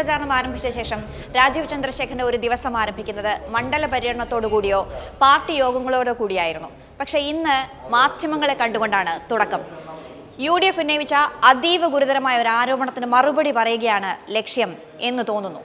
പ്രചാരണം ആരംഭിച്ച ശേഷം രാജീവ് ചന്ദ്രശേഖരന്റെ ഒരു ദിവസം ആരംഭിക്കുന്നത് മണ്ഡല പര്യടനത്തോടുകൂടിയോ പാർട്ടി യോഗങ്ങളോടോ കൂടിയായിരുന്നു. പക്ഷേ ഇന്ന് മാധ്യമങ്ങളെ കണ്ടുകൊണ്ടാണ് തുടക്കം. യു ഡി എഫ് ഉന്നയിച്ച അതീവ ഗുരുതരമായ ഒരു ആരോപണത്തിന് മറുപടി പറയുകയാണ് ലക്ഷ്യം എന്ന് തോന്നുന്നു.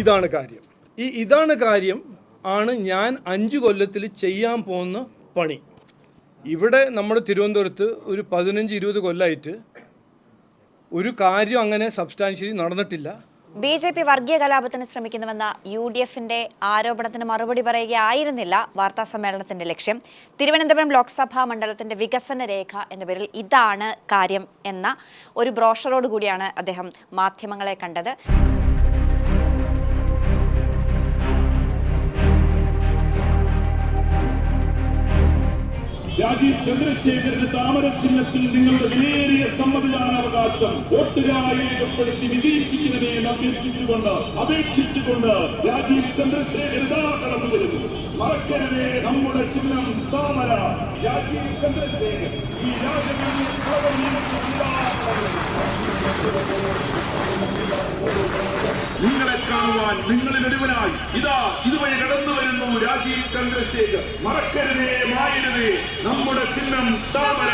ഇതാണ് കാര്യം. ഈ ഇതാണ് കാര്യം ആണ് ഞാൻ അഞ്ച് കൊല്ലത്തിൽ ചെയ്യാൻ പോകുന്ന പണി. ഇവിടെ നമ്മുടെ തിരുവനന്തപുരത്ത് ഒരു പതിനഞ്ച് ഇരുപത് കൊല്ലമായിട്ട് ഒരു കാര്യം അങ്ങനെ സബ്സ്റ്റാൻഷ്യലി നടന്നിട്ടില്ല. ബി ജെ പി വർഗീയ കലാപത്തിന് ശ്രമിക്കുന്നുവെന്ന യു ഡി എഫിന്റെ ആരോപണത്തിന് മറുപടി പറയുകയായിരുന്നില്ല വാർത്താ സമ്മേളനത്തിന്റെ ലക്ഷ്യം. തിരുവനന്തപുരം ലോക്സഭാ മണ്ഡലത്തിന്റെ വികസന രേഖ എന്ന പേരിൽ ഇതാണ് കാര്യം എന്ന ഒരു ബ്രോഷറോട് കൂടിയാണ് അദ്ദേഹം മാധ്യമങ്ങളെ കണ്ടത്. രാജീവ് ചന്ദ്രശേഖരന്റെ താമര ചിഹ്നത്തിൽ നിങ്ങളുടെ വിലയേറിയ സമ്മതിദാനാവകാശം വോട്ടുകളായി രേഖപ്പെടുത്തി വിജയിപ്പിക്കുന്നതിനെ അഭ്യർത്ഥിച്ചുകൊണ്ട് അപേക്ഷിച്ചുകൊണ്ട് രാജീവ് ചന്ദ്രശേഖര കടന്നു വരുന്നു. മറക്കരുതേ നമ്മുടെ ചിഹ്നം താമര. രാജീവ് ചന്ദ്രശേഖർ ഈ നിങ്ങളെ കാണുവാൻ നിങ്ങളിൽ ഒരുവനായി ഇതാ ഇതുവഴി കടന്നു വരുന്നു രാജീവ് ചന്ദ്രശേഖർ മറക്കരുതേ മായരുതേ. നമ്മുടെ ചിഹ്നം താമര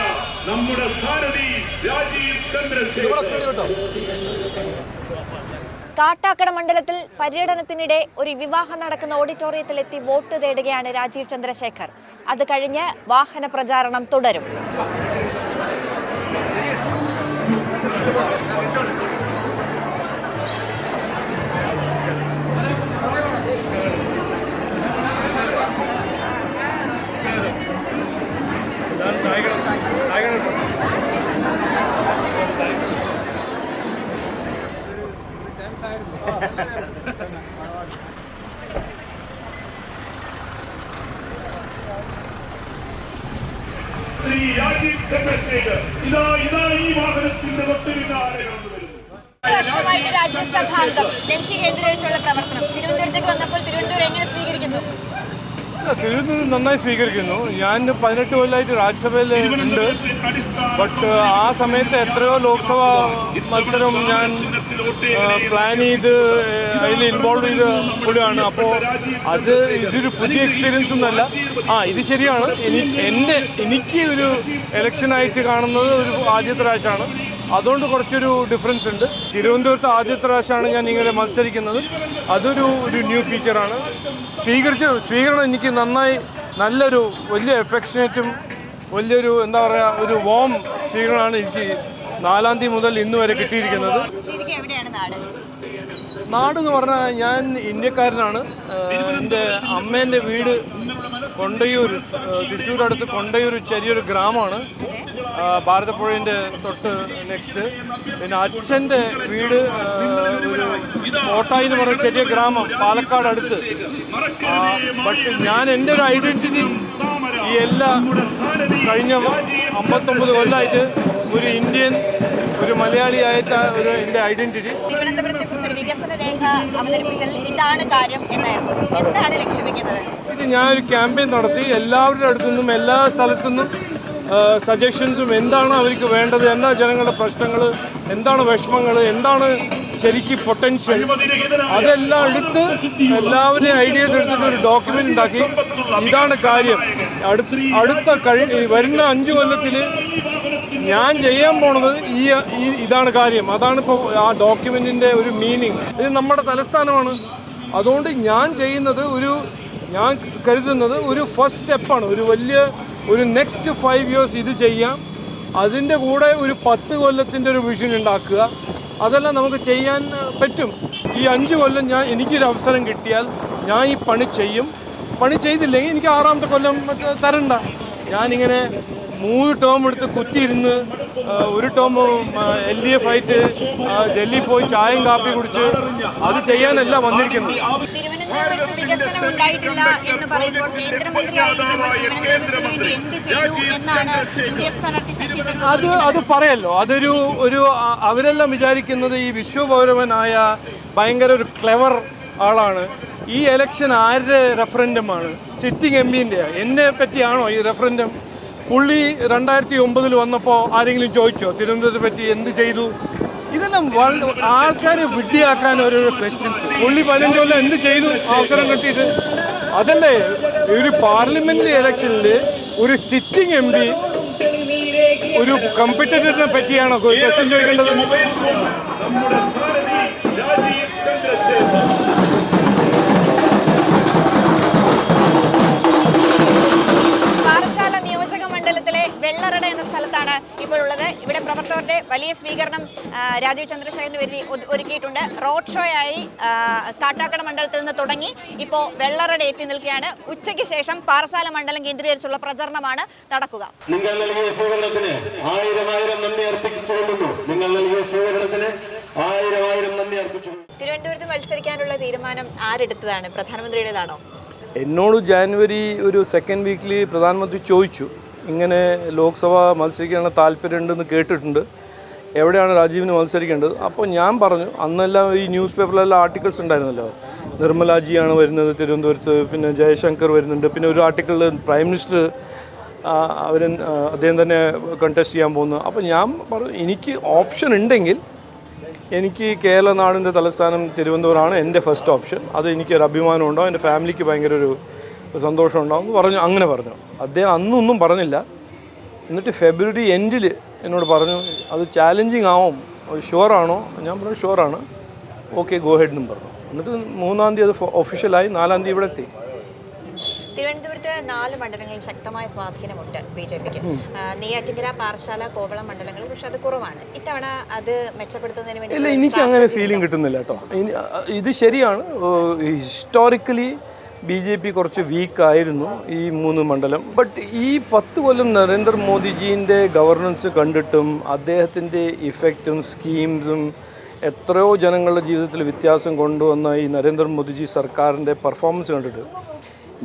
നമ്മുടെ സാരഥി രാജീവ് ചന്ദ്രശേഖർ കാട്ടാക്കട മണ്ഡലത്തിൽ പര്യടനത്തിനിടെ ഒരു വിവാഹം നടക്കുന്ന ഓഡിറ്റോറിയത്തിലെത്തി വോട്ട് തേടുകയാണ് രാജീവ് ചന്ദ്രശേഖർ. അത് കഴിഞ്ഞ് വാഹന പ്രചാരണം തുടരും. ശ്രീ രാജീവ് ചന്ദ്രശേഖർ ഇതാ ഇതാ ഈ വാഹനത്തിന്റെ തൊട്ട് പിന്നാലെ കടന്നു വരുന്നു. വർഷമായിട്ട് രാജ്യസഭാ അംഗം ഡൽഹി കേന്ദ്രീകരിച്ചുള്ള പ്രവർത്തനം. തിരുവനന്തപുരത്തേക്ക് വന്നപ്പോൾ തിരുവനന്തപുരം എങ്ങനെ സ്വീകരിക്കുന്നു? തിരുവനന്തപുരം നന്നായി സ്വീകരിക്കുന്നു. ഞാൻ പതിനെട്ട് കൊല്ലമായിട്ട് രാജ്യസഭയിൽ ഉണ്ട്. ബട്ട് ആ സമയത്ത് എത്രയോ ലോക്സഭാ മത്സരം ഞാൻ പ്ലാൻ ചെയ്ത് അതിൽ ഇൻവോൾവ് ചെയ്ത് കൂടിയാണ് അപ്പോൾ അത് ഇതൊരു പുതിയ എക്സ്പീരിയൻസ് ഒന്നല്ല. ആ ഇത് ശരിയാണ്. എനിക്ക് എന്റെ എനിക്ക് ഒരു ഇലക്ഷനായിട്ട് കാണുന്നത് ഒരു ആദ്യത്തെ പ്രാവശ്യമാണ്. അതുകൊണ്ട് കുറച്ചൊരു ഡിഫറൻസ് ഉണ്ട്. തിരുവനന്തപുരത്ത് ആദ്യത്തെ പ്രാവശ്യമാണ് ഞാൻ ഇങ്ങനെ മത്സരിക്കുന്നത്. അതൊരു ഒരു ന്യൂ ഫീച്ചറാണ് സ്വീകരിച്ച സ്വീകരണം എനിക്ക് നന്നായി നല്ലൊരു വലിയ എഫക്ഷനേറ്റും വലിയൊരു എന്താ പറയുക ഒരു വോം സ്വീകരണമാണ് എനിക്ക് നാലാം തീയതി മുതൽ ഇന്ന് വരെ കിട്ടിയിരിക്കുന്നത്. നാട്? എന്ന് പറഞ്ഞാൽ ഞാൻ ഇന്ത്യക്കാരനാണ്. എന്റെ അമ്മേന്റെ വീട് കൊണ്ടയൂർ തൃശ്ശൂരടുത്ത് കൊണ്ടയൂർ ചെറിയൊരു ഗ്രാമമാണ്. ഭാരതപ്പുഴേന്റെ തൊട്ട് നെക്സ്റ്റ് പിന്നെ അച്ഛന്റെ വീട് ഒരു കോട്ടായി എന്ന് പറയുന്ന ചെറിയ ഗ്രാമം പാലക്കാട് അടുത്ത്. ബട്ട് ഞാൻ എന്റെ ഒരു ഐഡന്റിറ്റി ഈ എല്ലാ കഴിഞ്ഞ അമ്പത്തൊമ്പത് കൊല്ലമായിട്ട് ഒരു ഇന്ത്യൻ ഒരു മലയാളിയായിട്ട് ഒരു എന്റെ ഐഡന്റിറ്റി വികസന രേഖ ഇതാണ് കാര്യം എന്നായിരുന്നു. എന്താണ് ലക്ഷ്യം വെക്കുന്നത്? ഞാൻ ഞാനൊരു ക്യാമ്പയിൻ നടത്തി. എല്ലാവരുടെ അടുത്തു നിന്നും എല്ലാ സ്ഥലത്തു നിന്നും സജഷൻസും എന്താണ് അവർക്ക് വേണ്ടത്? എന്താ ജനങ്ങളുടെ പ്രശ്നങ്ങൾ? എന്താണ് വിഷമങ്ങൾ? എന്താണ് ശരിക്കും പൊട്ടൻഷ്യൽ അതെല്ലാം എടുത്ത് എല്ലാവരെയും ഐഡിയസ് എടുത്തിട്ട് ഒരു ഡോക്യുമെന്റ് ഉണ്ടാക്കി. ഇതാണ് കാര്യം. അടുത്ത അടുത്ത കഴി വരുന്ന അഞ്ച് കൊല്ലത്തിൽ ഞാൻ ചെയ്യാൻ പോണത് ഈ ഇതാണ് കാര്യം. അതാണ് ഇപ്പോൾ ആ ഡോക്യുമെന്റിന്റെ ഒരു മീനിങ് ഇത് നമ്മുടെ തലസ്ഥാനമാണ്. അതുകൊണ്ട് ഞാൻ ചെയ്യുന്നത് ഒരു ഞാൻ കരുതുന്നത് ഒരു ഫസ്റ്റ് സ്റ്റെപ്പാണ് ഒരു വലിയ ഒരു നെക്സ്റ്റ് ഫൈവ് ഇയേഴ്സ് ഇത് ചെയ്യാം. അതിന്റെ കൂടെ ഒരു പത്ത് കൊല്ലത്തിന്റെ ഒരു വിഷൻ ഉണ്ടാക്കുക. അതെല്ലാം നമുക്ക് ചെയ്യാൻ പറ്റും. ഈ അഞ്ച് കൊല്ലം ഞാൻ എനിക്കൊരു അവസരം കിട്ടിയാൽ ഞാൻ ഈ പണി ചെയ്യും. പണി ചെയ്തില്ലെങ്കിൽ എനിക്ക് ആറാമത്തെ കൊല്ലം തരണ്ട. ഞാനിങ്ങനെ മൂന്ന് ടേം എടുത്ത് കുത്തിയിരുന്ന് ഒരു ടേം എൽ ഡി എഫ് ആയിട്ട് ഡൽഹി പോയി ചായയും കാപ്പി കുടിച്ച് അത് ചെയ്യാനല്ല വന്നിരിക്കുന്നത്. അത് അത് പറയല്ലോ. അതൊരു ഒരു അവരെല്ലാം വിചാരിക്കുന്നത് ഈ വിശ്വപൗരവനായ ഭയങ്കര ഒരു ക്ലെവർ ആളാണ്. ഈ എലക്ഷൻ ആരുടെ റെഫറൻഡമാണ് സിറ്റിംഗ് എം പിന്റെ എന്നെ പറ്റിയാണോ ഈ റെഫറൻഡം പുള്ളി രണ്ടായിരത്തി ഒമ്പതിൽ വന്നപ്പോൾ ആരെങ്കിലും ചോദിച്ചോ തിരുവനന്തപുരത്തെ പറ്റി എന്ത് ചെയ്തു? ഇതെല്ലാം ആൾക്കാരെ വിഡ്ഢിയാക്കാൻ ഓരോരോ ക്വസ്റ്റ്യൻസ് പുള്ളി പതിനഞ്ച് കൊല്ലം എന്ത് ചെയ്തു? അവസരം കിട്ടിയിട്ട്. അതല്ലേ ഒരു പാർലമെന്റ് ഇലക്ഷനിൽ ഒരു സിറ്റിംഗ് എം പി ഒരു കമ്പറ്റീറ്ററിനെ പറ്റിയാണോ ക്വസ്റ്റ്യൻ ചോദിക്കേണ്ടത്? ഉള്ളത് ഇവിടെ പ്രവർത്തകരുടെ വലിയ സ്വീകരണം രാജീവ് ചന്ദ്രശേഖരന് വേണ്ടി ഒരുക്കിയിട്ടുണ്ട്. റോഡ് ഷോ ആയി കാട്ടാക്കട മണ്ഡലത്തിൽ നിന്ന് തുടങ്ങി. ഇപ്പോൾ വെള്ളറട എത്തി നിൽക്കുകയാണ്. ഉച്ചയ്ക്ക് ശേഷം പാറശാല മണ്ഡലം കേന്ദ്രീകരിച്ചുള്ള പ്രചരണമാണ് നടക്കുക. നിങ്ങൾ നൽകിയ സ്വീകരണത്തിന് ആയിരം ആയിരം നന്ദി അർപ്പിച്ചുകൊള്ളുന്നു. നിങ്ങൾ നൽകിയ സ്വീകരണത്തിന് ആയിരം ആയിരം നന്ദി അർപ്പിച്ചു തിരുവനന്തപുരത്ത് മത്സരിക്കാനുള്ള തീരുമാനം ആരെടുത്തതാണ്? പ്രധാനമന്ത്രിയുടേതാണോ? എന്നോട് ജാനുവരി ഒരു സെക്കൻഡ് വീക്കിൽ പ്രധാനമന്ത്രി ചോദിച്ചു. ഇങ്ങനെ ലോക്സഭ മത്സരിക്കാനുള്ള താല്പര്യമുണ്ടെന്ന് കേട്ടിട്ടുണ്ട്. എവിടെയാണ് രാജീവിന് മത്സരിക്കേണ്ടത്? അപ്പോൾ ഞാൻ പറഞ്ഞു അന്നെല്ലാം ഈ ന്യൂസ് പേപ്പറിലെല്ലാം ആർട്ടിക്കിൾസ് ഉണ്ടായിരുന്നല്ലോ. നിർമ്മലാജിയാണ് വരുന്നത് തിരുവനന്തപുരത്ത് പിന്നെ ജയശങ്കർ വരുന്നുണ്ട് പിന്നെ ഒരു ആർട്ടിക്കിളിൽ പ്രൈം മിനിസ്റ്റർ അവർ അദ്ദേഹം തന്നെ കണ്ടസ്റ്റ് ചെയ്യാൻ പോകുന്നു. അപ്പോൾ ഞാൻ പറഞ്ഞു എനിക്ക് ഓപ്ഷൻ ഉണ്ടെങ്കിൽ എനിക്ക് കേരള നാടിന്റെ തലസ്ഥാനം തിരുവനന്തപുരമാണ് എന്റെ ഫസ്റ്റ് ഓപ്ഷൻ അത് എനിക്കൊരു അഭിമാനമുണ്ടോ? എന്റെ ഫാമിലിക്ക് ഭയങ്കര ഒരു സന്തോഷം ഉണ്ടാവും പറഞ്ഞു അങ്ങനെ പറഞ്ഞു. അദ്ദേഹം അന്നൊന്നും പറഞ്ഞില്ല. എന്നിട്ട് ഫെബ്രുവരി എൻഡിൽ എന്നോട് പറഞ്ഞു അത് ചാലഞ്ചിങ് ആവും ഷുവറാണോ ഞാൻ പറഞ്ഞു ഷുവറാണ് ഓക്കെ ഗോ ഹെഡ് എന്നും പറഞ്ഞു. എന്നിട്ട് മൂന്നാം തീയതി അത് ഒഫീഷ്യലായി നാലാം തീയതി ഇവിടെ എത്തി. തിരുവനന്തപുരത്ത് നാല് മണ്ഡലങ്ങളിൽ ശക്തമായ സ്വാധീനമുണ്ട് ബി ജെ പിക്ക്. നെയ്യാറ്റിങ്കര പാറശാല കോവളം മണ്ഡലങ്ങളിൽ പക്ഷെ അത് കുറവാണ്. ഇത്തവണ അത് മെച്ചപ്പെടുത്തുന്നതിന് വേണ്ടി ഇല്ല എനിക്ക് അങ്ങനെ ഫീലിംഗ് കിട്ടുന്നില്ല കേട്ടോ. ഇത് ശരിയാണ്. ഹിസ്റ്റോറിക്കലി ബി ജെ പി കുറച്ച് വീക്കായിരുന്നു ഈ മൂന്ന് മണ്ഡലം. ബട്ട് ഈ പത്ത് കൊല്ലം നരേന്ദ്രമോദിജീന്റെ ഗവർണൻസ് കണ്ടിട്ടും അദ്ദേഹത്തിന്റെ ഇഫക്റ്റും സ്കീംസും എത്രയോ ജനങ്ങളുടെ ജീവിതത്തിൽ വ്യത്യാസം കൊണ്ടുവന്ന ഈ നരേന്ദ്രമോദിജി സർക്കാരിന്റെ പെർഫോമൻസ് കണ്ടിട്ട്.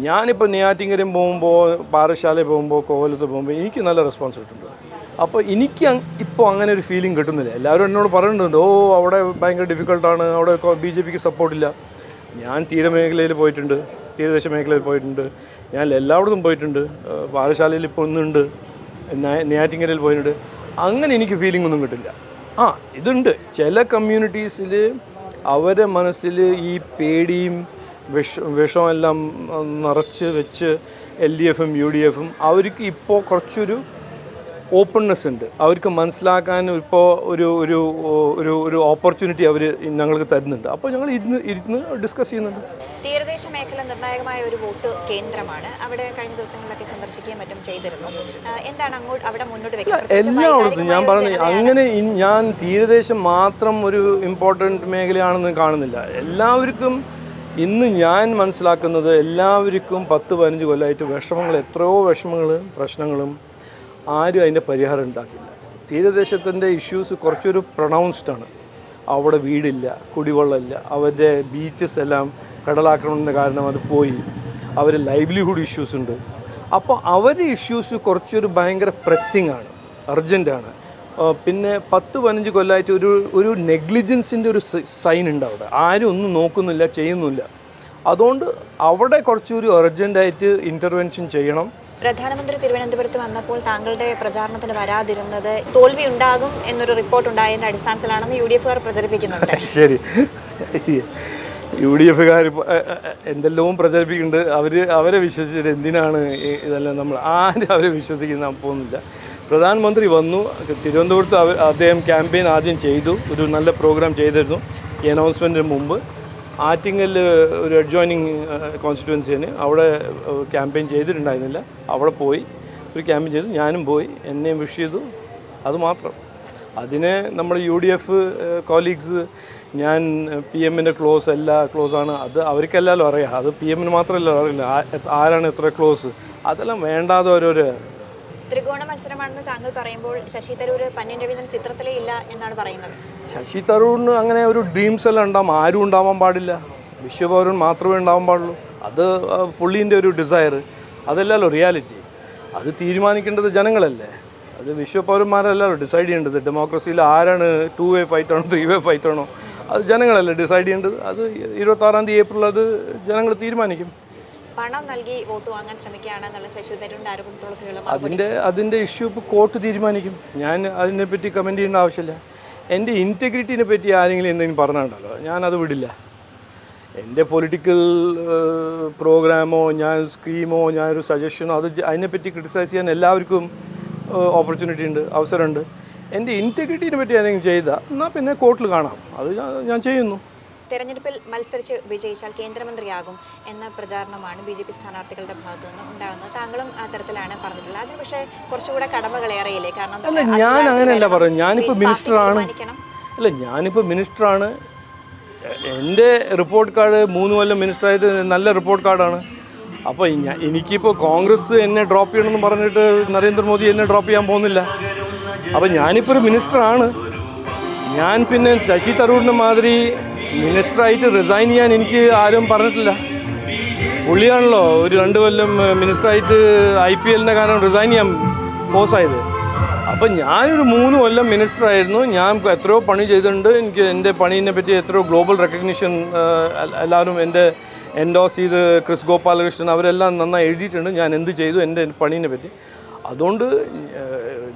ഞാനിപ്പോൾ നെയ്യാറ്റിങ്കരം പോകുമ്പോൾ പാറശാലയിൽ പോകുമ്പോൾ കോവലത്ത് പോകുമ്പോൾ എനിക്ക് നല്ല റെസ്പോൺസ് കിട്ടുന്നുണ്ട്. അപ്പോൾ എനിക്ക് ഇപ്പോൾ അങ്ങനെ ഒരു ഫീലിംഗ് കിട്ടുന്നില്ല. എല്ലാവരും എന്നോട് പറയുന്നുണ്ട് ഓ അവിടെ ഭയങ്കര ഡിഫിക്കൽട്ടാണ് അവിടെ ബി ജെ പിക്ക് സപ്പോർട്ടില്ല ഞാൻ തീരമേഖലയിൽ പോയിട്ടുണ്ട്. തീരദേശ മേഖലയിൽ പോയിട്ടുണ്ട്. ഞാൻ എല്ലായിടത്തും പോയിട്ടുണ്ട്. പാറശാലയിൽ ഇപ്പോൾ ഒന്നുണ്ട്. നെയ്യാറ്റിങ്ങരയിൽ പോയിട്ടുണ്ട്. അങ്ങനെ എനിക്ക് ഫീലിംഗ് ഒന്നും കിട്ടില്ല. ആ ഇതുണ്ട്. ചില കമ്മ്യൂണിറ്റീസിൽ അവരെ മനസ്സിൽ ഈ പേടിയും വിഷ വിഷമെല്ലാം നിറച്ച് വെച്ച് എൽ ഡി എഫും യു ഡി എഫും അവർക്ക് ഇപ്പോൾ കുറച്ചൊരു ഓപ്പൺനെസ് ഉണ്ട്. അവർക്ക് മനസ്സിലാക്കാൻ ഇപ്പോൾ ഒരു ഒരു ഒരു ഒരു ഓപ്പർച്യൂണിറ്റി അവർ ഞങ്ങൾക്ക് തരുന്നുണ്ട്. അപ്പോൾ ഞങ്ങൾ ഇരുന്ന് ഇരുന്ന് ഡിസ്കസ് ചെയ്യുന്നുണ്ട്. തീരദേശ മേഖല നിർണായകമായ ഒരു വോട്ട് കേന്ദ്രമാണ്. അവിടെ കഴിഞ്ഞ ദിവസങ്ങളിലൊക്കെ സന്ദർശിക്കുകയും മറ്റും ചെയ്തിരുന്നു. എന്താണ് അങ്ങോട്ട് അവിടെ മുന്നോട്ട് എല്ലായിടത്തും ഞാൻ പറഞ്ഞു അങ്ങനെ ഞാൻ തീരദേശം മാത്രം ഒരു ഇമ്പോർട്ടന്റ് മേഖലയാണെന്ന് കാണുന്നില്ല. എല്ലാവർക്കും ഇന്ന് ഞാൻ മനസ്സിലാക്കുന്നത് എല്ലാവർക്കും പത്ത് പതിനഞ്ച് കൊല്ലമായിട്ട് വിഷമങ്ങൾ എത്രയോ വിഷമങ്ങളും പ്രശ്നങ്ങളും ആരും അതിന്റെ പരിഹാരം ഉണ്ടാക്കില്ല. തീരദേശത്തിന്റെ ഇഷ്യൂസ് കുറച്ചൊരു പ്രൊണൗൺസ്ഡ് ആണ്. അവിടെ വീടില്ല കുടിവെള്ളമില്ല അവരുടെ ബീച്ചസ് എല്ലാം കടലാക്രമണത്തിന്റെ കാരണം അത് പോയി. അവർ ലൈവ്ലിഹുഡ് ഇഷ്യൂസ് ഉണ്ട്. അപ്പോൾ അവരുടെ ഇഷ്യൂസ് കുറച്ചൊരു ഭയങ്കര പ്രസ്സിങ് ആണ് അർജന്റാണ് പിന്നെ പത്ത് പതിനഞ്ച് കൊല്ലമായിട്ട് ഒരു ഒരു നെഗ്ലിജൻസിന്റെ ഒരു സൈൻ ഉണ്ട് അവിടെ. ആരും ഒന്നും നോക്കുന്നില്ല ചെയ്യുന്നില്ല. അതുകൊണ്ട് അവിടെ കുറച്ചൊരു അർജന്റായിട്ട് ഇന്റർവെൻഷൻ ചെയ്യണം. പ്രധാനമന്ത്രി തിരുവനന്തപുരത്ത് വന്നപ്പോൾ താങ്കളുടെ പ്രചാരണത്തിന് വരാതിരുന്നത് തോൽവി ഉണ്ടാകും എന്നൊരു റിപ്പോർട്ട് ഉണ്ടായതിന്റെ അടിസ്ഥാനത്തിലാണെന്ന് യു ഡി എഫുകാർ പ്രചരിപ്പിക്കുന്നുണ്ട്. ശരി. യു ഡി എഫുകാർ എന്തെല്ലാം പ്രചരിപ്പിക്കുന്നുണ്ട്. അവർ അവരെ വിശ്വസിച്ചിട്ട് എന്തിനാണ് ഇതെല്ലാം നമ്മൾ ആരും അവരെ വിശ്വസിക്കുന്ന പോകുന്നില്ല പ്രധാനമന്ത്രി വന്നു. തിരുവനന്തപുരത്ത് അദ്ദേഹം ക്യാമ്പയിൻ ആദ്യം ചെയ്തു. ഒരു നല്ല പ്രോഗ്രാം ചെയ്തിരുന്നു. ഈ അനൗൺസ്മെന്റിന് മുമ്പ്. ആറ്റിങ്ങൽ ഒരു അഡ്ജോയിനിങ് കോൺസ്റ്റിറ്റുവൻസിന് അവിടെ ക്യാമ്പയിൻ ചെയ്തിട്ടുണ്ടായിരുന്നില്ല. അവിടെ പോയി ഒരു ക്യാമ്പയിൻ ചെയ്തു. ഞാനും പോയി എന്നെയും വിഷ് ചെയ്തു. അതുമാത്രം അതിനെ നമ്മൾ യു ഡി എഫ് കോളീഗ്സ് ഞാൻ പി എമ്മിന്റെ ക്ലോസ് അല്ല ക്ലോസ് ആണ്. അത് അവർക്കെല്ലാവരും അറിയാം. അത് പി എമ്മിന് മാത്രമല്ല അറിയില്ല. ആരാണ് എത്ര ക്ലോസ് അതെല്ലാം വേണ്ടാതെ ഓരോരോ ത്രികോണ മത്സരമാണെന്ന് താങ്കൾ പറയുമ്പോൾ ശശി തരൂർ പന്ന്യൻ രവീന്ദ്രൻ ചിത്രത്തിലേ ഇല്ല എന്നാണ് പറയുന്നത്. ശശി തരൂരിന് അങ്ങനെ ഒരു ഡ്രീംസ് എല്ലാം ഉണ്ടാവും. ആരും ഉണ്ടാവാൻ പാടില്ല. വിശ്വപൗരൻ മാത്രമേ ഉണ്ടാവാൻ പാടുള്ളൂ. അത് പുള്ളീന്റെ ഒരു ഡിസയർ അതല്ലല്ലോ റിയാലിറ്റി അത് തീരുമാനിക്കേണ്ടത് ജനങ്ങളല്ലേ? അത് വിശ്വപൗരന്മാരല്ലല്ലോ ഡിസൈഡ് ചെയ്യേണ്ടത്. ഡെമോക്രസിയിൽ ആരാണ് ടു വേ ഫൈറ്റ് ആണോ ത്രീ വേ ഫൈറ്റ് ആണോ? അത് ജനങ്ങളല്ലേ ഡിസൈഡ് ചെയ്യേണ്ടത്. അത് ഇരുപത്താറാം തീയതി ഏപ്രിൽ അത് ജനങ്ങൾ തീരുമാനിക്കും. പണം നൽകി വോട്ട് വാങ്ങാൻ ശ്രമിക്കുകയാണെന്നുള്ള ശശി തരൂരിന്റെ ആരോപണത്തോട് കേരളം അതിന്റെ അതിന്റെ ഇഷ്യൂ ഇപ്പോൾ കോർട്ട് തീരുമാനിക്കും. ഞാൻ അതിനെപ്പറ്റി കമന്റ് ചെയ്യേണ്ട ആവശ്യമില്ല. എന്റെ ഇന്റഗ്രിറ്റിനെ പറ്റി ആരെങ്കിലും എന്തെങ്കിലും പറഞ്ഞിട്ടുണ്ടല്ലോ ഞാനത് വിടില്ല. എന്റെ പൊളിറ്റിക്കൽ പ്രോഗ്രാമോ ഞാൻ സ്കീമോ ഞാനൊരു സജഷനോ അത് അതിനെപ്പറ്റി ക്രിട്ടിസൈസ് ചെയ്യാൻ എല്ലാവർക്കും ഓപ്പർച്യൂണിറ്റി ഉണ്ട് അവസരമുണ്ട്. എന്റെ ഇന്റഗ്രിറ്റീനെ പറ്റി എന്തെങ്കിലും ചെയ്താൽ എന്നാൽ പിന്നെ കോർട്ടിൽ കാണാം. അത് ഞാൻ ചെയ്യുന്നു. തെരഞ്ഞെടുപ്പിൽ മത്സരിച്ച് വിജയിച്ചാൽ കേന്ദ്രമന്ത്രിയാകും എന്ന പ്രചാരണമാണ് ബി ജെ പി സ്ഥാനാർത്ഥികളുടെ ഭാഗത്തു നിന്ന് ഉണ്ടാകുന്നത്. താങ്കളും ആ തരത്തിലാണ് പറഞ്ഞിട്ടുള്ളത്. അതിന് പക്ഷേ കുറച്ചുകൂടെ കടമകളേറെയില്ലേ? കാരണം ഞാൻ അങ്ങനെയല്ല പറയും ഞാനിപ്പോൾ മിനിസ്റ്ററാണ്. അല്ല ഞാനിപ്പോൾ മിനിസ്റ്ററാണ്. എന്റെ റിപ്പോർട്ട് കാർഡ് മൂന്ന് കൊല്ലം മിനിസ്റ്ററായത് നല്ല റിപ്പോർട്ട് കാർഡാണ്. അപ്പോൾ എനിക്കിപ്പോൾ കോൺഗ്രസ് എന്നെ ഡ്രോപ്പ് ചെയ്യണമെന്ന് പറഞ്ഞിട്ട് നരേന്ദ്രമോദി എന്നെ ഡ്രോപ്പ് ചെയ്യാൻ പോകുന്നില്ല. അപ്പോൾ ഞാനിപ്പോൾ ഒരു മിനിസ്റ്ററാണ്. ഞാൻ പിന്നെ ശശി തരൂരിന്റെ മാതിരി മിനിസ്റ്ററായിട്ട് റിസൈൻ ചെയ്യാൻ എനിക്ക് ആരും പറഞ്ഞിട്ടില്ല. പുള്ളിയാണല്ലോ ഒരു രണ്ട് കൊല്ലം മിനിസ്റ്ററായിട്ട് ഐ പി എല്ലിന്റെ കാരണം റിസൈൻ ചെയ്യാൻ പോസായത് അപ്പം ഞാനൊരു മൂന്ന് കൊല്ലം മിനിസ്റ്റർ ആയിരുന്നു ഞാൻ എത്രയോ പണി ചെയ്തിട്ടുണ്ട്. എനിക്ക് എന്റെ പണീനെ പറ്റി എത്രയോ ഗ്ലോബൽ റെക്കഗ്നീഷൻ എല്ലാവരും എന്റെ എൻഡോസ് ചെയ്ത് ക്രിസ് ഗോപാലകൃഷ്ണൻ അവരെല്ലാം നന്നായി എഴുതിയിട്ടുണ്ട്. ഞാൻ എന്ത് ചെയ്തു? എന്റെ പണീനെ പറ്റി. അതുകൊണ്ട്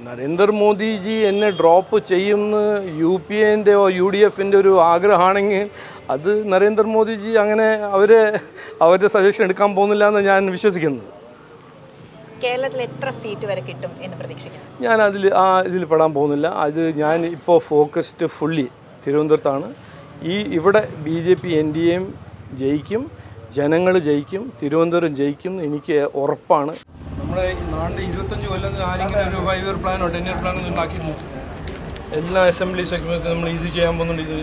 നരേന്ദ്രമോദിജി എന്നെ ഡ്രോപ്പ് ചെയ്യുന്ന യു പി എന്റെയോ യു ഡി എഫിന്റെ ഒരു ആഗ്രഹമാണെങ്കിൽ അത് നരേന്ദ്രമോദിജി അങ്ങനെ അവരെ അവരുടെ സജഷൻ എടുക്കാൻ പോകുന്നില്ല എന്ന് ഞാൻ വിശ്വസിക്കുന്നത് കേരളത്തിൽ എത്ര സീറ്റ് വരെ കിട്ടും എന്ന് പ്രതീക്ഷിക്കുന്നു? ഞാൻ അതിൽ ആ ഇതിൽ പെടാൻ പോകുന്നില്ല. അത് ഞാൻ ഇപ്പോൾ ഫോക്കസ്ഡ് ഫുള്ളി തിരുവനന്തപുരത്താണ്. ഈ ഇവിടെ B J P N D എയും ജയിക്കും ജനങ്ങൾ ജയിക്കും തിരുവനന്തപുരം ജയിക്കും എനിക്ക് ഉറപ്പാണ്. നമ്മുടെ നാടിന്റെ ഇരുപത്തഞ്ച് കൊല്ലം ആരെങ്കിലും ഒരു ഫൈവ് ഇയർ പ്ലാനോ ടെൻ ഇയർ പ്ലാനോ ഉണ്ടാക്കിയിട്ടില്ല എല്ലാ അസംബ്ലി സെഗ്മെന്റും നമ്മൾ ഇത് ചെയ്യാൻ പോകുന്നുണ്ട് ഇത്.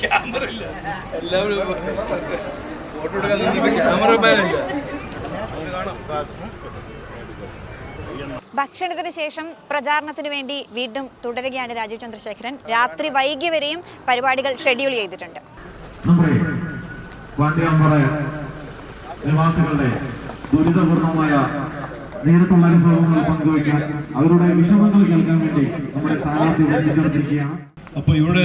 ക്യാമറ ഇല്ല. എല്ലാവരും ഫോട്ടോ എടുക്കാൻ ക്യാമറ ബാനില്ല ഭക്ഷണത്തിന് ശേഷം പ്രചാരണത്തിന് വേണ്ടി വീണ്ടും തുടരുകയാണ് രാജീവ് ചന്ദ്രശേഖരൻ. രാത്രി വൈകി വരെയും പരിപാടികൾ ഷെഡ്യൂൾ ചെയ്തിട്ടുണ്ട്. നിവാസികളുടെ ദുരിതപൂർണമായ നേരിട്ടുള്ള അനുഭവങ്ങൾ പങ്കുവയ്ക്കാൻ അവരുടെ വിഷമങ്ങൾ കേൾക്കാൻ വേണ്ടി നമ്മുടെ സ്ഥാനാർത്ഥി അപ്പോൾ ഇവിടെ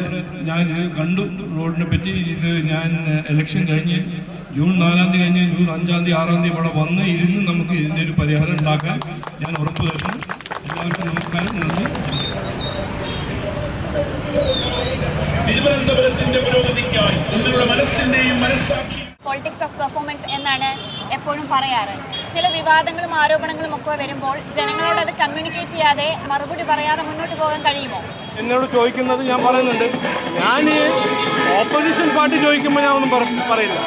ഞാൻ ഇത് കണ്ടു റോഡിനെ പറ്റി. ഇത് ഞാൻ ഇലക്ഷൻ കഴിഞ്ഞ് ജൂൺ നാലാം തീയതി കഴിഞ്ഞ് ജൂൺ അഞ്ചാം തീയതി ആറാം തീയതി ഇവിടെ വന്ന് ഇരുന്ന് നമുക്ക് ഇതിന്റെ ഒരു പരിഹാരം ഉണ്ടാക്കാൻ ഞാൻ ഉറപ്പ് തരുന്നു എല്ലാവർക്കും നമസ്കാരം. നന്ദി. തിരുവനന്തപുരത്തിന്റെ പുരോഗതിക്കായി നിങ്ങളുടെ മനസ്സിന്റെയും മനസ്സാക്ഷി പൊളിറ്റിക്സ് ഓഫ് പെർഫോമൻസ് എന്നാണ് എപ്പോഴും പറയാറ്. ചില വിവാദങ്ങളും ആരോപണങ്ങളും ഒക്കെ വരുമ്പോൾ ജനങ്ങളോട് അത് കമ്മ്യൂണിക്കേറ്റ് ചെയ്യാതെ മറുപടി പറയാതെ മുന്നോട്ട് പോകാൻ കഴിയുമോ? എന്നോട് ചോദിക്കുന്നത് ഞാൻ പറയുന്നുണ്ട്. ഞാൻ ഈ ഓപ്പോസിഷൻ പാർട്ടി ചോദിക്കുമ്പോൾ ഞാൻ ഒന്നും പറ- പറയില്ല.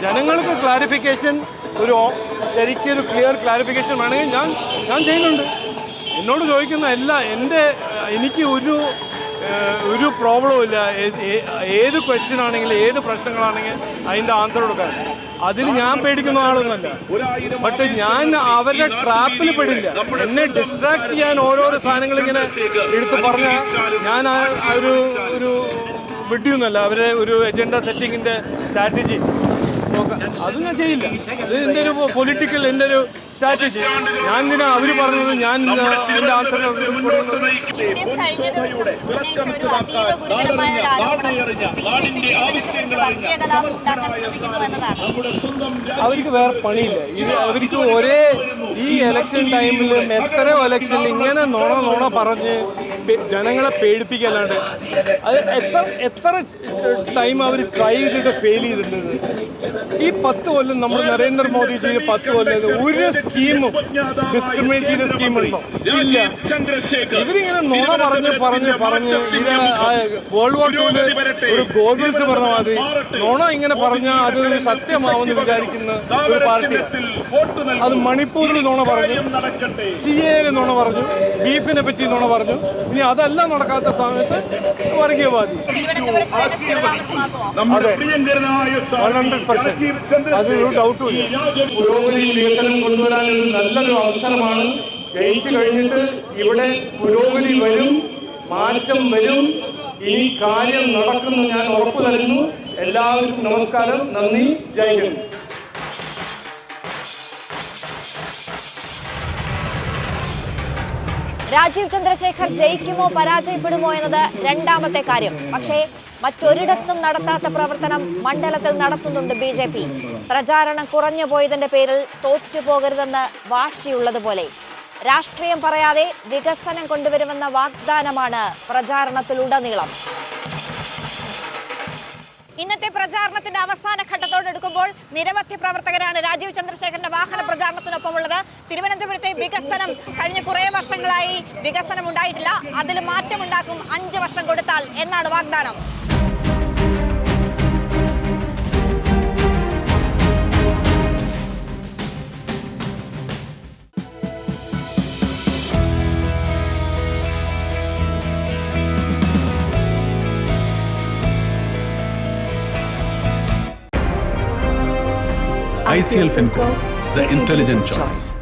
ജനങ്ങൾക്ക് ക്ലാരിഫിക്കേഷൻ ഒരു ശരിക്കൊരു ക്ലിയർ ക്ലാരിഫിക്കേഷൻ വേണമെങ്കിൽ ഞാൻ ഞാൻ ചെയ്യുന്നുണ്ട്. എന്നോട് ചോദിക്കുന്ന എല്ലാ എന്റെ എനിക്ക് ഒരു ഒരു പ്രോബ്ലവും ഇല്ല. ഏത് ക്വസ്റ്റ്യൻ ആണെങ്കിലും ഏത് പ്രശ്നങ്ങളാണെങ്കിലും അതിന്റെ ആൻസർ കൊടുക്കാൻ. അതിന് ഞാൻ പേടിക്കുന്ന ആളൊന്നുമല്ല. പക്ഷെ ഞാൻ അവരുടെ ട്രാപ്പിൽ പെടില്ല. എന്നെ ഡിസ്ട്രാക്ട് ചെയ്യാൻ ഓരോരോ സാധനങ്ങൾ ഇങ്ങനെ എടുത്ത് പറഞ്ഞാൽ ഞാൻ ഒരു ഒരു വിഡ്യൊന്നുമല്ല അവരെ ഒരു എജൻഡ സെറ്റിങ്ങിന്റെ സ്ട്രാറ്റജി അത് ഞാൻ ചെയ്യില്ല. അത് എന്റെ ഒരു പൊളിറ്റിക്കൽ എന്റെ ഒരു സ്ട്രാറ്റജി ഞാൻ എന്തിനാ അവർ പറഞ്ഞത് ഞാൻ എന്റെ ആൻസർ അവർക്ക് വേറെ പണിയില്ല. ഇത് അവർക്ക് ഒരേ ഈ ഇലക്ഷൻ ടൈമിൽ എത്രയോ ഇലക്ഷനിൽ ഇങ്ങനെ നോണ നോണ പറഞ്ഞ് ജനങ്ങളെ പേടിപ്പിക്കല്ലാണ്ട് അത് എത്ര എത്ര ടൈം അവർ ട്രൈ ചെയ്തിട്ട് ഫെയിൽ ചെയ്തിട്ടുണ്ട് ഈ പത്ത് കൊല്ലം നമ്മൾ നരേന്ദ്രമോദിജി പത്ത് കൊല്ലം ഒരു സ്കീമും ഡിസ്ക്രിമിനേറ്റ് ചെയ്ത സ്കീമുണ്ടോ ഇല്ല. ഇവരിങ്ങനെ നുണ പറഞ്ഞ് പറഞ്ഞ് പറഞ്ഞ് ഇത് വേൾഡ് വാർ ടൂൽ ഒരു ഗോൾബിൾസ് പറഞ്ഞ മാതിരി നുണ ഇങ്ങനെ പറഞ്ഞാൽ അത് ഒരു സത്യമാവെന്ന് വിചാരിക്കുന്ന ഒരു പാർട്ടി. അത് മണിപ്പൂരിൽ നുണ പറഞ്ഞു സി എയിൽ നുണ പറഞ്ഞു ബീഫിനെ പറ്റി നുണ പറഞ്ഞു. ഇനി അതെല്ലാം നടക്കാത്ത സമയത്ത് വർഗീയവാദി. അതൊരു ഡൗട്ടും ഇല്ല. പുരോഗതി വികസനം കൊണ്ടുവരാൻ ഒരു നല്ലൊരു അവസരമാണ്. ജയിച്ചു കഴിഞ്ഞിട്ട് ഇവിടെ പുരോഗതി വരും മാറ്റം വരും. ഈ കാര്യം നടക്കുന്നു ഞാൻ ഉറപ്പു തരുന്നു എല്ലാവർക്കും നമസ്കാരം. നന്ദി. ജയ് രാജീവ് ചന്ദ്രശേഖർ ജയിക്കുമോ പരാജയപ്പെടുമോ എന്നത് രണ്ടാമത്തെ കാര്യം. പക്ഷേ മറ്റൊരിടത്തും നടത്താത്ത പ്രവർത്തനം മണ്ഡലത്തിൽ നടത്തുന്നുണ്ട് ബി ജെ പി. പ്രചാരണം കുറഞ്ഞു പോയതിന്റെ പേരിൽ തോറ്റുപോകരുതെന്ന് വാശിയുള്ളതുപോലെ. രാഷ്ട്രീയം പറയാതെ വികസനം കൊണ്ടുവരുമെന്ന വാഗ്ദാനമാണ് പ്രചാരണത്തിലുടനീളം. ഇന്നത്തെ പ്രചാരണത്തിന്റെ അവസാന ഘട്ടത്തോടെടുക്കുമ്പോൾ നിരവധി പ്രവർത്തകരാണ് രാജീവ് ചന്ദ്രശേഖരന്റെ വാഹന പ്രചാരണത്തിനൊപ്പമുള്ളത് തിരുവനന്തപുരത്തെ വികസനം കഴിഞ്ഞ കുറേ വർഷങ്ങളായി വികസനം ഉണ്ടായിട്ടില്ല. അതിൽ മാറ്റമുണ്ടാക്കും അഞ്ച് വർഷം കൊടുത്താൽ എന്നാണ് വാഗ്ദാനം. ICL FinCo, the intelligent choice.